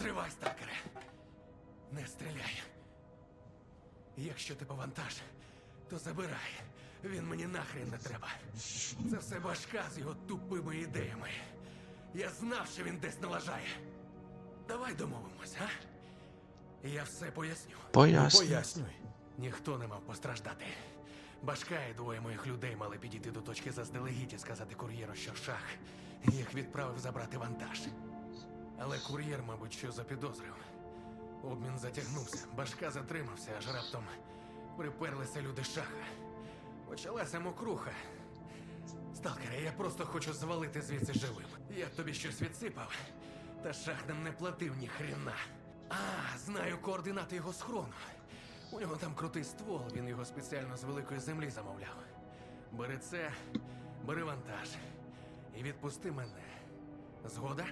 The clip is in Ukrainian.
Тривай, сталкере. Не стріляй. Якщо ти повантаж, то забирай. Він мені нахрен не треба. Це все башка з його тупими ідеями. Я знав, що він десь налажає. Давай домовимось, а? Я все поясню. Поясню. Пояснюй. Ніхто не мав постраждати. Башка і двоє моїх людей мали підійти до точки заздалегідь і сказати кур'єру, що шах їх відправив забрати вантаж. Але кур'єр, мабуть, що запідозрив. Обмін затягнувся, башка затримався, аж раптом приперлися люди шаха. Почалася мокруха. Сталкере, я просто хочу звалити звідси живим. Я тобі щось відсипав, та шах нам не платив ні хрена. А, знаю координати його схрону. У нього там крутий ствол, він його спеціально з великої землі замовляв. Бери це, бери вантаж і відпусти мене. Згода?